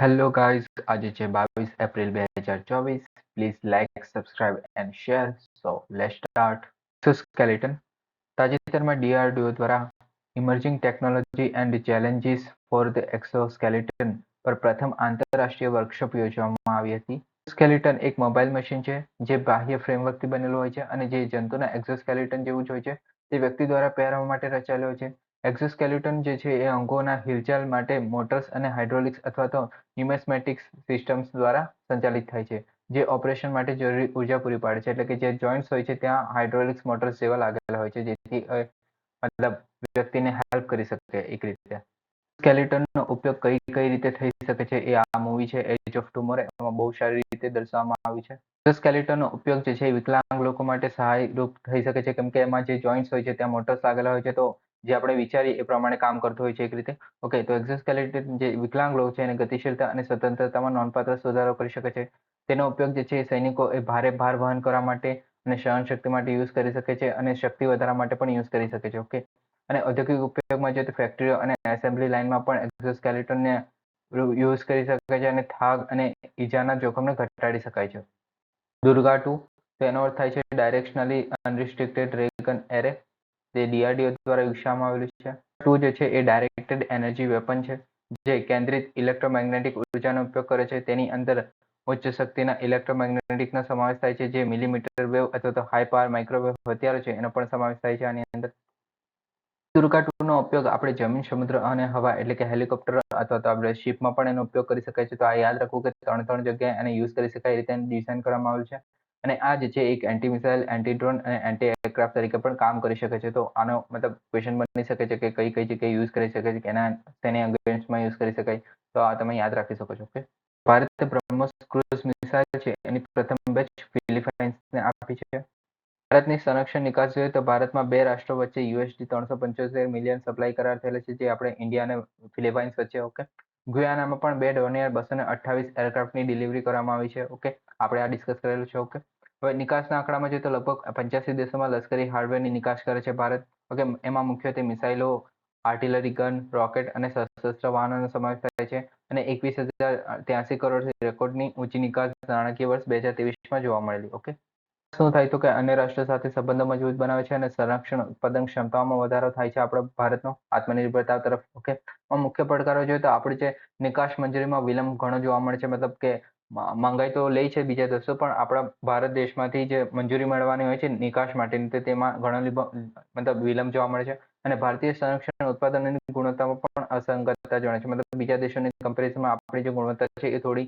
Hello guys આજે છે બાવીસ એપ્રિલ બે હજાર ચોવીસ. Please like subscribe and share so let start skeleton તાજેતરમાં ડીઆરડીઓ દ્વારા emerging technology and challenges for the exoskeleton પર પ્રથમ આંતરરાષ્ટ્રીય વર્કશોપ યોજવામાં આવી હતી. સ્કેલેટન એક મોબાઈલ મશીન છે, જે બાહ્ય ફ્રેમવર્કથી બનેલું હોય છે અને જે જંતુના એક્ઝોસ્કેલેટન જેવું જ હોય છે. તે વ્યક્તિ દ્વારા પહેરવા માટે રચાયેલો છે. એક્ઝોસ્કેલેટન જે છે એ અંગોના હિલચાલ માટે મોટર્સ અને હાઇડ્રોલિક્સ અથવા તો ન્યુમેસ્મેટિક્સ સિસ્ટમ્સ દ્વારા સંચાલિત થાય છે, જે ઓપરેશન માટે જરૂરી ઊર્જા પૂરી પાડે છે. એટલે કે જે જોઈન્ટ્સ હોય છે, ત્યાં હાઇડ્રોલિક્સ મોટર્સ જેવા લાગેલા હોય છે, જેથી મતલબ વ્યક્તિને હેલ્પ કરી શકે એક રીતે. સ્કેલેટનનો ઉપયોગ કઈ કઈ રીતે થઈ શકે છે એ આ મૂવી છે એજ ઓફ ટુમોરે એમાં બહુ સારી રીતે દર્શાવવામાં આવ્યું છે. સ્કેલેટનનો ઉપયોગ જે છે વિકલાંગ લોકો માટે સહાયરૂપ થઈ શકે છે, કેમ કે એમાં જે જોઈન્ટ્સ હોય છે, ત્યાં મોટર્સ લાગેલા હોય છે, તો જે આપણે વિચારીએ એ પ્રમાણે કામ કરતો હોય છે એક રીતે. ઓકે તો એક્ઝોસ્કેલેટન જે વિકલાંગ લોકો છે એને ગતિશીલતા અને સ્વતંત્રતામાં નોંધપાત્ર સુધારો કરી શકે છે. તેનો ઉપયોગ જે છે સૈનિકો એ ભારે ભાર વહન કરવા માટે અને સહનશક્તિ માટે યુઝ કરી શકે છે અને શક્તિ વધારવા માટે પણ યુઝ કરી શકે છે. ઓકે અને ઔદ્યોગિક ઉપયોગમાં જોઈએ તો ફેક્ટરીઓ અને એસેમ્બલી લાઇનમાં પણ એક્ઝોસ્કેલેટનને યુઝ કરી શકાય છે અને થાક અને ઈજાના જોખમને ઘટાડી શકાય છે. દુર્ગા ટુ તેનો અર્થ થાય છે ડાયરેક્શનલી અનરિસ્ટ્રિક્ટેડ રેગન એરે તે ડીઆરડીઓ દ્વારા વિકસાવવામાં આવેલું છે. ટુ જે છે એ ડાયરેક્ટેડ એનર્જી વેપન છે, જે કેન્દ્રિત ઇલેક્ટ્રોમેગ્નેટિક ઉર્જાનો ઉપયોગ કરે છે. તેની અંદર ઉચ્ચ શક્તિના ઇલેક્ટ્રોમેગ્નેટિકનો સમાવેશ થાય છે, જે મિલીમીટર વેવ અથવા તો હાઈ પાવર માઇક્રોવેવ હથિયારો છે, એનો પણ સમાવેશ થાય છે આની અંદર. તુરકા ટુનો ઉપયોગ આપણે જમીન, સમુદ્ર અને હવા એટલે કે હેલિકોપ્ટર અથવા તો આપણે શિપમાં પણ એનો ઉપયોગ કરી શકાય છે. તો આ યાદ રાખવું કે ત્રણ ત્રણ જગ્યાએ એને યુઝ કરી શકાય એ રીતે ડિઝાઇન કરવામાં આવ્યું છે. અને આ જે છે, એક એન્ટી મિસાઇલ એન્ટી ડ્રોન અને એન્ટી એરક્રાફ્ટ તરીકે પણ કામ કરી શકે છે. તો આનો મતલબ ક્વેશ્ચન બની શકે છે કે કઈ કઈ જગ્યાએ યુઝ કરી શકે છે કે એના અગેન્સ્ટમાં યુઝ કરી શકાય. તો આ તમે યાદ રાખી શકો છો ઓકે ભારતે બ્રહ્મોસ ક્રુઝ મિસાઇલ છે, એની પ્રથમ બેચ ફિલિપાઇન્સને આપી છે. ભારતની સંરક્ષણ નિકાસ જોઈએ તો ભારતમાં બે રાષ્ટ્રો વચ્ચે યુએસડી ત્રણસો પંચોતેર મિલિયન સપ્લાય કરાર થયેલા છે, જે આપણે ઇન્ડિયા અને ફિલિપાઇન્સ વચ્ચે ઓકે ગુયાનામાં પણ બે ડોનિયર બસો ને અઠ્ઠાવીસ એરક્રાફ્ટની ડિલિવરી કરવામાં આવી છે ઓકે આપણે આ ડિસ્કસ કરેલું છે ઓકે હવે નિકાસના આંકડામાં જોઈએ તો લગભગ પંચ્યાસી દેશોમાં લશ્કરી હાર્ડવેરની નિકાસ કરે છે. ભારત, ઓકે, એમાં મુખ્યત્વે મિસાઇલો, આર્ટિલરી ગન, રોકેટ અને સશસ્ત્ર વાહનોનો સમાવેશ થાય છે અને એકવીસ હજાર ત્યાસી કરોડ રેકોર્ડની ઊંચી નિકાસ નાણાકીય વર્ષ બે હજાર ત્રેવીસમાં જોવા મળેલી ઓકે? શું થાય તો કે અન્ય રાષ્ટ્રો સાથે સંબંધો મજબૂત બનાવે છે અને સંરક્ષણ ઉત્પાદન ક્ષમતાઓમાં વધારો થાય છે આપણા ભારતનો આત્મનિર્ભરતા તરફ, ઓકે? મુખ્ય પડકારો જોઈએ તો આપણી જે નિકાસ મંજૂરીમાં વિલંબ ઘણો જોવા મળે છે. મતલબ કે મંગાઈ તો લે છે બીજા દેશો, પણ આપણા ભારત દેશમાંથી જે મંજૂરી મળવાની હોય છે નિકાસ માટેની, તે તેમાં ઘણો મતલબ વિલંબ જોવા મળે છે. અને ભારતીય સંરક્ષણ ઉત્પાદનની ગુણવત્તામાં પણ અસંગતતા જણાય છે. મતલબ બીજા દેશોની કમ્પેરિઝનમાં આપણી જે ગુણવત્તા છે એ થોડી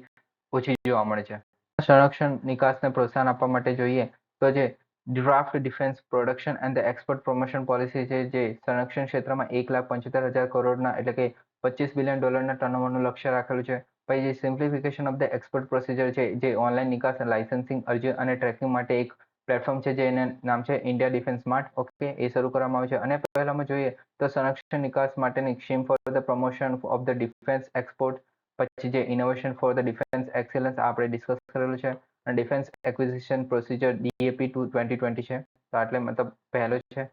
ઓછી જોવા મળે છે. સંરક્ષણ નિકાસને પ્રોત્સાહન આપવા માટે જોઈએ તો જે draft defence production and the export promotion policy છે, જે સંરક્ષણ ક્ષેત્રમાં એક લાખ પંચોતેર હજાર કરોડના એટલે કે પચીસ બિલિયન ડોલરના ટર્નઓવરનું લક્ષ્ય રાખેલું છે. પછી simplification of the export procedure છે, જે ઓનલાઈન નિકાસ લાઇસન્સિંગ અરજી અને ટ્રેકિંગ માટે એક પ્લેટફોર્મ છે જેને નામ છે ઇન્ડિયા ડિફેન્સ સ્માર્ટ ઓકે એ શરૂ કરવામાં આવ્યું છે. અને પહેલામાં જોઈએ તો સંરક્ષણ નિકાસ માટેની scheme for the promotion of the defence export પછી જે innovation for the defence excellence આપણે ડિસ્કસ કરેલું છે, અને defence acquisition procedure DAP two twenty twenty છે. તો આટલે મતલબ પહેલો છે.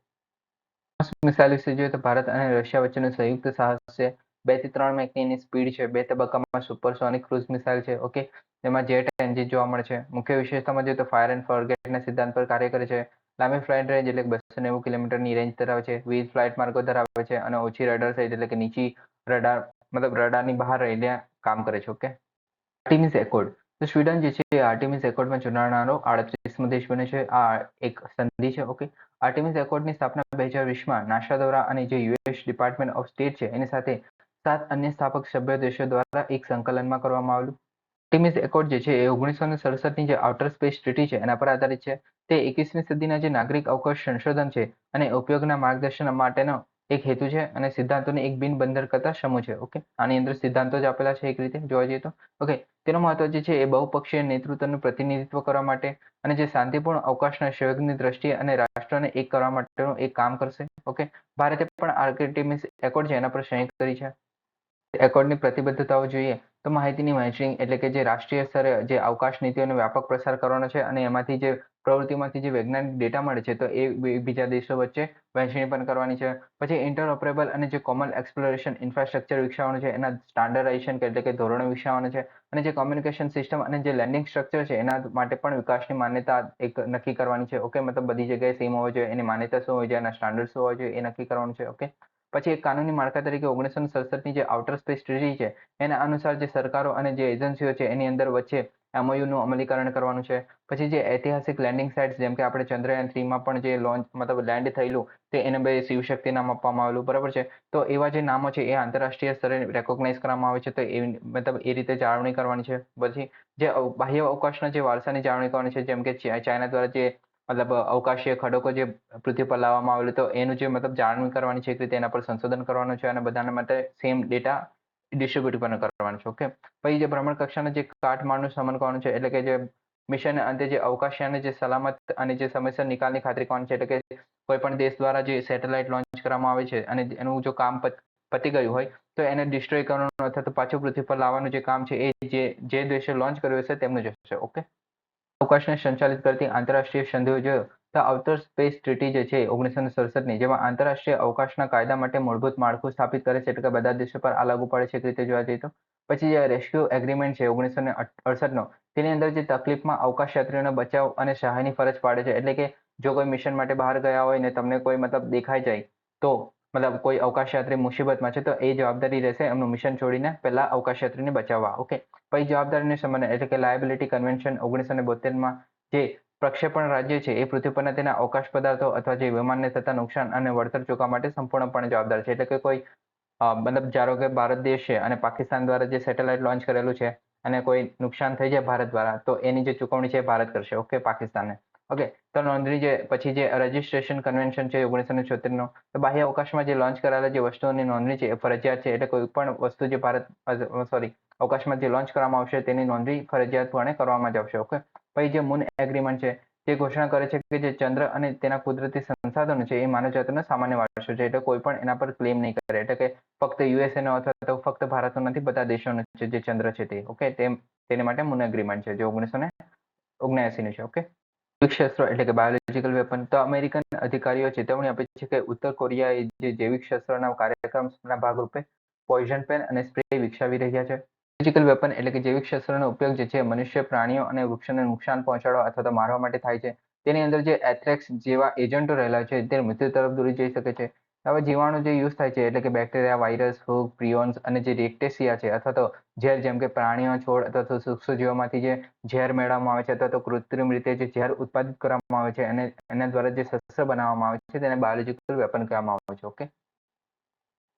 મિસાઇલ વિશે જોઈએ તો ભારત અને રશિયા વચ્ચેનું સંયુક્ત સાહસ છે. બેથી ત્રણ મેકની સ્પીડ છે, બે તબક્કામાં સુપરસોનિક ક્રુઝ મિસાઇલ છે ઓકે તેમાં જેટ એન્જિન જોવા મળે છે. મુખ્ય વિશેષતામાં જોઈએ તો ફાયર એન્ડ ફોરગેટના સિદ્ધાંત પર કાર્ય કરે છે. લાંબી ફ્લાઇટ રેન્જ એટલે બસો નેવું કિલોમીટરની રેન્જ ધરાવે છે. વિવિધ ફ્લાઇટ માર્ગો ધરાવે છે અને ઓછી રડાર સાઇઝ એટલે કે નીચી રડાર મતલબ રડારની બહાર રહીને કામ કરે છે ઓકે આર્ટિમિસ એકોર્ડ તો સ્વીડન જે છે આર્ટિમિસ એકોર્ડમાં જોડાનારો આડત્રીસમો દેશ બને છે. આ એક સંધિ છે ઓકે આર્ટિમિસ એકોર્ડની સ્થાપના બે હજાર વીસમાં નાસા દ્વારા અને જે યુએસ ડિપાર્ટમેન્ટ ઓફ સ્ટેટ છે, એની સાથે સાત અન્ય સ્થાપક સભ્ય દેશો દ્વારા એક સંકલનમાં કરવામાં આવેલું. આર્ટિમિસ એકોર્ડ જે છે એ ઓગણીસો ને સડસઠની જે આઉટર સ્પેસ ટ્રીટી છે એના પર આધારિત છે. તે એકવીસમી સદીના જે નાગરિક અવકાશ સંશોધન છે અને ઉપયોગના માર્ગદર્શન માટેનો એક હેતુ છે અને સિદ્ધાંતોને એક બિન બંદર કરતા સમૂહ છે. ઓકે? આની અંદર સિદ્ધાંતો જ આપેલા છે એક રીતે, જોવા જઈએ તો. ઓકે? તેનો મહત્વ જે છે એ બહુપક્ષીય નેતૃત્વનું પ્રતિનિધિત્વ કરવા માટે અને જે શાંતિપૂર્ણ અવકાશના સહયોગની દ્રષ્ટિએ અને રાષ્ટ્રને એક કરવા માટેનું એક કામ કરશે. ઓકે? ભારતે પણ આર્કિટેમિસ એકોર્ડ છે એના પર સહી કરી છે. એકોર્ડની પ્રતિબદ્ધતાઓ જોઈએ તો માહિતીની વહેંચણી એટલે કે જે રાષ્ટ્રીય સ્તરે જે અવકાશ નીતિઓનો વ્યાપક પ્રસાર કરવાનો છે અને એમાંથી જે પ્રવૃત્તિમાંથી જે વૈજ્ઞાનિક ડેટા મળે છે તો એ બીજા દેશો વચ્ચે વહેંચણી પણ કરવાની છે. પછી ઇન્ટરઓપરેબલ અને જે કોમન એક્સપ્લોરેશન ઇન્ફ્રાસ્ટ્રક્ચર વિકસાવવાનું છે, એના સ્ટાન્ડર્ડાઇઝેશન એટલે કે ધોરણો વિકસાવવાનું છે અને જે કોમ્યુનિકેશન સિસ્ટમ અને જે લેન્ડિંગ સ્ટ્રક્ચર છે એના માટે પણ વિકાસની માન્યતા એક નક્કી કરવાની છે. ઓકે મતલબ બધી જગ્યાએ સેમ હોવો જોઈએ, એની માન્યતા શું હોવી જોઈએ, એના સ્ટાન્ડર્ડ શું હોવા જોઈએ એ નક્કી કરવાનું છે. ઓકે પછી એક કાનૂની માળખા તરીકે ઓગણીસો સડસઠની જે આઉટર સ્પેસ ટ્રીટી છે, એના અનુસાર જે સરકારો અને જે એજન્સીઓ છે, એની અંદર વચ્ચે એમઓયુનું અમલીકરણ કરવાનું છે. પછી જે ઐતિહાસિક લેન્ડિંગ સાઇટ્સ જેમ કે આપણે ચંદ્રયાન થ્રીમાં પણ જે લોન્ચ મતલબ લેન્ડ થયેલું, તે એને બે શિવશક્તિ નામ આપવામાં આવેલું, બરાબર છે? તો એવા જે નામો છે, એ આંતરરાષ્ટ્રીય સ્તરે રેકોગ્નાઇઝ કરવામાં આવે છે, તો એ મતલબ એ રીતે જાળવણી કરવાની છે. પછી જે બાહ્ય અવકાશના જે વારસાની જાળવણી કરવાની છે, જેમ કે ચાઇના દ્વારા જે મતલબ અવકાશીય ખડકો જે પૃથ્વી પર લાવવામાં આવેલું તો એનું જે મતલબ જાળવણી કરવાની છે એક રીતે એના પર સંશોધન કરવાનું છે અને બધાના માટે સેમ ડેટા ડિસ્ટ્રીબ્યુટ પણ કરવાનું છે ઓકે પછી જે ભ્રમણ કક્ષાના જે કાટમાળનું સમન કરવાનું છે, એટલે કે જે મિશન અંતે જે અવકાશયાને જે સલામત અને જે સમયસર નિકાલની ખાતરી કરવાની છે, એટલે કે કોઈ પણ દેશ દ્વારા જે સેટેલાઇટ લોન્ચ કરવામાં આવે છે અને એનું જો કામ પતી ગયું હોય, તો એને ડિસ્ટ્રોય કરવાનું અથવા તો પાછું પૃથ્વી પર લાવવાનું જે કામ છે એ જે જે દેશે લોન્ચ કર્યું હશે, તેમનું જ હશે ઓકે અવકાશને સંચાલિત કરતી આંતરરાષ્ટ્રીય સંધિઓ તો આઉટર સ્પેસ ટ્રીટી જે છે ઓગણીસો ને સડસઠની, જેમાં આંતરરાષ્ટ્રીય અવકાશના કાયદા માટે મૂળભૂત માળખું સ્થાપિત કરે છે, એટલે કે બધા દેશો પર આ લાગુ પડે છે એક રીતે જોવા જઈએ તો. પછી જે રેસ્ક્યુ એગ્રીમેન્ટ છે ઓગણીસો ને અડસઠનો, તેની અંદર જે તકલીફમાં અવકાશ યાત્રીઓને બચાવ અને સહાયની ફરજ પાડે છે, એટલે કે જો કોઈ મિશન માટે બહાર ગયા હોય ને તમને કોઈ મતલબ દેખાઈ જાય, તો મતલબ કોઈ અવકાશ યાત્રી મુસીબતમાં છે, તો એ જવાબદારી રહેશે એમનું મિશન છોડીને પહેલા અવકાશ યાત્રીને બચાવવા ઓકે પછી જવાબદારીને સંબંધ એટલે કે લાયબિલિટી કન્વેન્શન ઓગણીસો ને બોતેરમાં જે પ્રક્ષેપણ રાજ્ય છે, એ પૃથ્વી પરના તેના અવકાશ પદાર્થો અથવા જે વિમાનને થતા નુકસાન અને વળતર ચૂકવવા માટે સંપૂર્ણપણે જવાબદાર છે. એટલે કે કોઈ મતલબ ધારો કે ભારત દેશ છે અને પાકિસ્તાન દ્વારા જે સેટેલાઇટ લોન્ચ કરેલું છે અને કોઈ નુકસાન થઈ જાય ભારત દ્વારા, તો એની જે ચૂકવણી છે એ ભારત કરશે. ઓકે પાકિસ્તાનને. ઓકે તો નોંધણી જે પછી જે રજિસ્ટ્રેશન કન્વેન્શન છે ઓગણીસો ને છોતેરનો, તો બાહ્ય અવકાશમાં જે લોન્ચ કરાયેલા જે વસ્તુઓની નોંધણી છે, એ ફરજિયાત છે, એટલે કોઈ પણ વસ્તુ જે ભારત સોરી અવકાશમાં જે લોન્ચ કરવામાં આવશે, તેની નોંધણી ફરજિયાતપણે કરવામાં જ આવશે ઓકે પછી જે મૂન એગ્રીમેન્ટ છે, તે ઘોષણા કરે છે કે જે ચંદ્ર અને તેના કુદરતી સંસાધનો છે, એ માનવજાતિનો સામાન્ય વારસો છે, એટલે કોઈ પણ એના પર ક્લેમ નહીં કરે, એટલે કે ફક્ત યુએસએ નો અથવા તો ફક્ત ભારતનો નથી, બધા દેશોનો છે જે ચંદ્ર છે તે ઓકે તેમ, તેને માટે મૂન એગ્રીમેન્ટ છે, જે ઓગણીસો ને ઓગણએસીનું છે ઓકે જૈવિક શસ્ત્રો એટલે કે બાયોલોજીકલ વેપન તો અમેરિકન અધિકારીઓ ચેતવણી આપે છે કે ઉત્તર કોરિયાએ જે જૈવિક શસ્ત્રોના કાર્યક્રમના ભાગરૂપે પોઈઝન પેન અને સ્પ્રે વિકસાવી રહ્યા છે. બાયોલોજીકલ વેપન એટલે કે જૈવિક શસ્ત્રોનો ઉપયોગ જે છે, મનુષ્ય, પ્રાણીઓ અને વૃક્ષોને નુકસાન પહોંચાડવા અથવા તો મારવા માટે થાય છે. તેની અંદર જે એથ્રેક્સ જેવા એજન્ટો રહેલા છે, તે મૃત્યુ તરફ દોરી જઈ શકે છે. હવે જીવાણુ જે યુઝ થાય છે, એટલે કે બેક્ટેરિયા વાયરસ ફૂગ પ્રિયોન્સ અને જે રેક્ટેસિયા છે, અથવા તો ઝેર જેમ કે પ્રાણીઓ છોડ અથવા તો સૂક્ષ્મજીવોમાંથી જે ઝેર મેળવવામાં આવે છે, અથવા તો કૃત્રિમ રીતે જે ઝેર ઉત્પાદિત કરવામાં આવે છે અને એના દ્વારા જે શસ્ત્ર બનાવવામાં આવે છે, તેને બાયોલોજીકલ વેપન કહેવામાં આવે છે ઓકે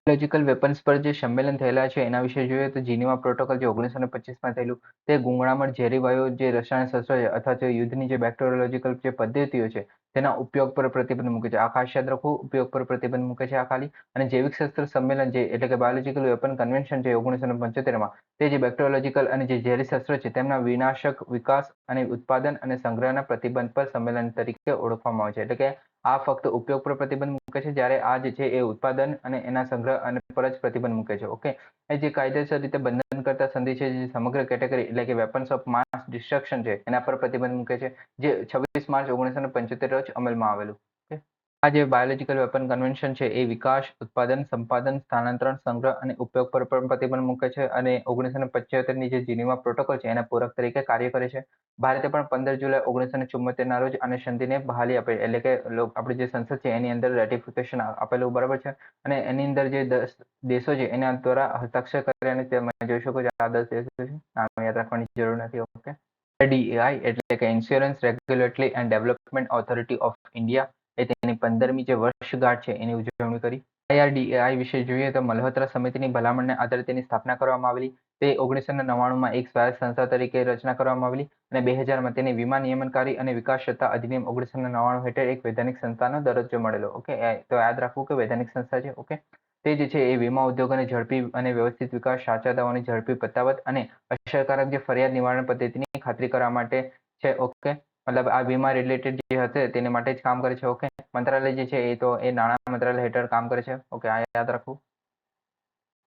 બાયોલોજીકલ વેપન્સ પર જે સંમેલન થયેલા છે, એના વિશે જોઈએ તો જીનીવા પ્રોટોકોલ જે ઓગણીસો પચીસમાં થયેલું, તે ગુંગળામણ ઝેરી વાયુ જે રસાયણ શસ્ત્રો છે અથવા તો યુદ્ધની જે બેક્ટેરિયોલોજીકલ જે પદ્ધતિઓ છે, તેના ઉપયોગ પર પ્રતિબંધ મૂકે છે. આ ખાસ યાદ રાખવું ઉપયોગ પર પ્રતિબંધ મૂકે છે આ ખાલી. અને જૈવિક શસ્ત્ર સંમેલન જે, એટલે કે બાયોલોજીકલ વેપન કન્વેન્શન છે ઓગણીસો પંચોતેરમાં તે જે બેક્ટેરિયોલોજીકલ અને જે ઝેરી શસ્ત્રો છે, તેમના વિનાશક વિકાસ અને ઉત્પાદન અને સંગ્રહના પ્રતિબંધ પર સંમેલન તરીકે ઓળખવામાં આવે છે. એટલે કે આ ફક્ત ઉપયોગ પર પ્રતિબંધ મૂકે છે, જ્યારે આ જે છે એ ઉત્પાદન અને એના સંગ્રહ અને પર જ પ્રતિબંધ મૂકે છે, ઓકે? એ જે કાયદેસર રીતે બંધન કરતા સંધિ છે, જે સમગ્ર કેટેગરી એટલે કે વેપન્સ ઓફ માસ ડિસ્ટ્રક્શન છે, એના પર પ્રતિબંધ મૂકે છે, જે છવ્વીસ માર્ચ ઓગણીસો પંચોતેર રોજ અમલમાં આવેલું. આ જે બાયોલોજીકલ વેપન કન્વેન્શન છે, એ વિકાસ, ઉત્પાદન, સંપાદન, સ્થાનાંતરણ, સંગ્રહ અને ઉપયોગ પર પણ પ્રતિબંધ મૂકે છે અને ઓગણીસો ને જે જીનીવા પ્રોટોકોલ છે, એના પૂરક તરીકે કાર્ય કરે છે. ભારતે પણ પંદર જુલાઈ ઓગણીસો ને ચુમ્મોતેરના રોજ અને સંધિને બહાલી આપે, એટલે કે આપણી જે સંસદ છે, એની અંદર રેટિફિકેશન આપેલું બરાબર છે. અને એની અંદર જે દસ દેશો છે, એના દ્વારા હસ્તાક્ષર કરે અને તમે જોઈ શકો છો, આ દસ દેશો છે, નામ યાદ રાખવાની જરૂર નથી ઓકે ડીએઆઈ એટલે કે insurance regulatory and development authority of India એ તેની પંદરમી જે વર્ષગાંઠ છે એની ઉજવણી કરી. આઈઆરડીએઆઈ વિશે જોઈએ તો મલ્હોત્રા સમિતિની ભલામણને આધારે તેની સ્થાપના કરવામાં આવેલી. તે ઓગણીસો ને નવ્વાણુંમાં એક સ્વાયત્ત સંસ્થા તરીકે રચના કરવામાં આવેલી અને બે હજારમાં તેને વીમા નિયમનકારી અને વિકાસ સત્તા અધિનિયમ ઓગણીસો ને નવ્વાણું હેઠળ એક વૈધાનિક સંસ્થાનો દરજ્જો મળેલો. ઓકે તો યાદ રાખવું કે વૈધાનિક સંસ્થા છે, ઓકે? તે જે છે એ વીમા ઉદ્યોગોને ઝડપી અને વ્યવસ્થિત વિકાસ, સાચા દાવાની ઝડપી પતાવત અને અસરકારક જે ફરિયાદ નિવારણ પદ્ધતિની ખાતરી કરવા માટે છે, ઓકે? મતલબ આ વીમા રિલેટેડ જે હશે તેને માટે જ કામ કરે છે ઓકે મંત્રાલય જે છે એ તો એ નાણાં મંત્રાલય હેઠળ કામ કરે છે ઓકે આ યાદ રાખવું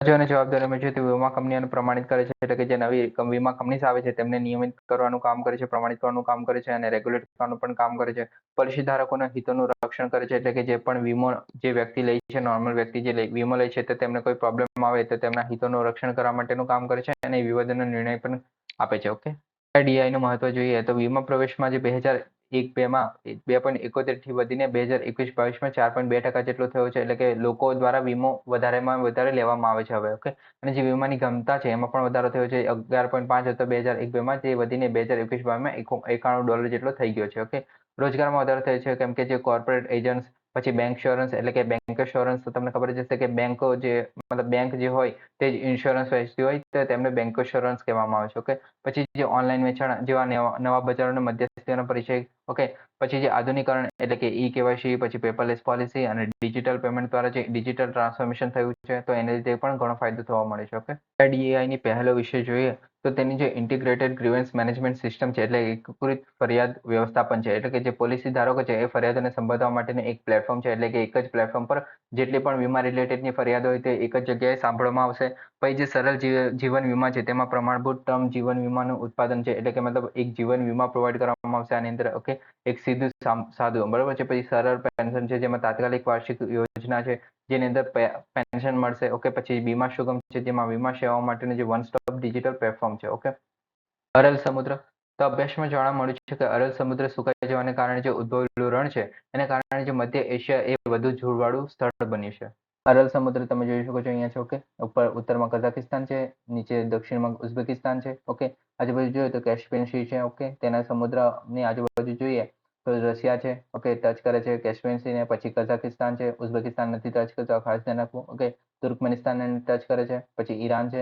અને જવાબદારી છે તે વીમા કંપનીઓને પ્રમાણિત કરે છે, એટલે કે જે નવી વીમા કંપનીઝ આવે છે, તેમને નિયમિત કરવાનું કામ કરે છે, પ્રમાણિત કરવાનું કામ કરે છે અને રેગ્યુલેટ કરવાનું પણ કામ કરે છે. પોલિસી ધારકોના હિતોનું રક્ષણ કરે છે, એટલે કે જે પણ વીમો જે વ્યક્તિ લે છે નોર્મલ વ્યક્તિ જે વીમો લે છે, તો તેમને કોઈ પ્રોબ્લેમ આવે તો તેમના હિતોનું રક્ષણ કરવા માટેનું કામ કરે છે અને વિવાદનો નિર્ણય પણ આપે છે ઓકે ડીઆઈ નું મહત્વ જોઈએ તો વીમા પ્રવેશમાં જે બે હજાર એક બે માં બે પોઈન્ટ એકોતેરથી વધીને બે હજાર એકવીસ બાવીસમાં ચાર પોઈન્ટ બે ટકા જેટલો થયો છે એટલે કે લોકો દ્વારા વીમો વધારેમાં વધારે લેવામાં આવે છે હવે, ઓકે? અને જે વીમાની ગમતા છે એમાં પણ વધારો થયો છે, અગિયાર પોઈન્ટ પાંચ હતો બે હજાર એક બેમાં, જે વધીને બે હજાર એકવીસ બાવીસમાં એકો- એકાણું ડોલર જેટલો થઈ ગયો છે, ઓકે? રોજગારમાં વધારો થયો છે, કેમ કે જે કોર્પોરેટ એજન્ટ્સ પછી બેંક ઇન્સ્યોરન્સ એટલે કે બેંક ઇન્સ્યોરન્સ તો તમને ખબર જ હશે કે બેંકો જે, મતલબ બેંક જે હોય તે જ ઇન્સ્યોરન્સ વેચતી હોય તો તેમને બેંક ઇન્સ્યોરન્સ કહેવામાં આવે છે ઓકે પછી જે ઓનલાઈન વેચાણ, જેવા નવા બજારોને મધ્યસ્થીઓનો પરિચય ઓકે પછી જે આધુનિકરણ એટલે કે ઈ કેવાયસી પછી પેપરલેસ પોલિસી અને ડિજિટલ પેમેન્ટ દ્વારા જે ડિજિટલ ટ્રાન્સફોર્મેશન થયું છે, તો એને લીધે પણ ઘણો ફાયદો થવા મળે છે ઓકે ડીએઆઈ ની પહેલો વિષય જોઈએ તો તેની જે ઇન્ટિગ્રેટેડ ગ્રીવન્સ મેનેજમેન્ટ સિસ્ટમ છે, એટલે એકીકૃત ફરિયાદ વ્યવસ્થાપન છે. એટલે કે જે પોલિસી ધારકો છે, એ ફરિયાદોને સંબોધવા માટેનું એક પ્લેટફોર્મ છે, એટલે કે એક જ પ્લેટફોર્મ પર જેટલી પણ વીમા રિલેટેડની ફરિયાદ હોય તે એક જ જગ્યાએ સાંભળવામાં આવશે. પછી જે સરળ જીવન વીમા છે, તેમાં પ્રમાણભૂત ટર્મ જીવન વીમાનું ઉત્પાદન છે, એટલે કે મતલબ એક જીવન વીમા પ્રોવાઈડ કરવામાં આવશે આની અંદર ઓકે એક સીધું સાધુ, બરાબર છે? પછી સરળ પેન્શન છે, જેમાં તાત્કાલિક વાર્ષિક યોજના છે જેની અંદર પેન્શન મળશે ઓકે પછી વીમા સુગમ છે, જેમાં વીમા સેવાઓ માટેનું જે વન સ્ટોપ ડિજિટલ પ્લેટફોર્મ છે ઓકે અરલ સમુદ્ર. તો અભ્યાસમાં જાણવા મળ્યું છે કે અરલ સમુદ્ર સુકાઈ જવાને કારણે જે ઉદ્ભવેલું રણ છે, એને કારણે જે મધ્ય એશિયા એ વધુ ધૂળવાળું સ્થળ બન્યું છે. અરલ સમુદ્ર તમે જોઈ શકો છો અહીંયા છે ઓકે ઉપર, ઉત્તરમાં કઝાકિસ્તાન છે, નીચે દક્ષિણમાં ઉઝબેકિસ્તાન છે ઓકે આજુબાજુ જોઈએ તો કેસ્પિયન સી છે ઓકે તેના સમુદ્રની આજુબાજુ જોઈએ રશિયા છે ઓકે ટચ કરે છે કેસ્પિયન ને પછી કઝાકિસ્તાન છે, ઉઝબેકિસ્તાન નથી ટચ કરતો ખાસ ધ્યાન રાખવું ઓકે તુર્કમેનિસ્તાન ટચ કરે છે, પછી ઈરાન છે,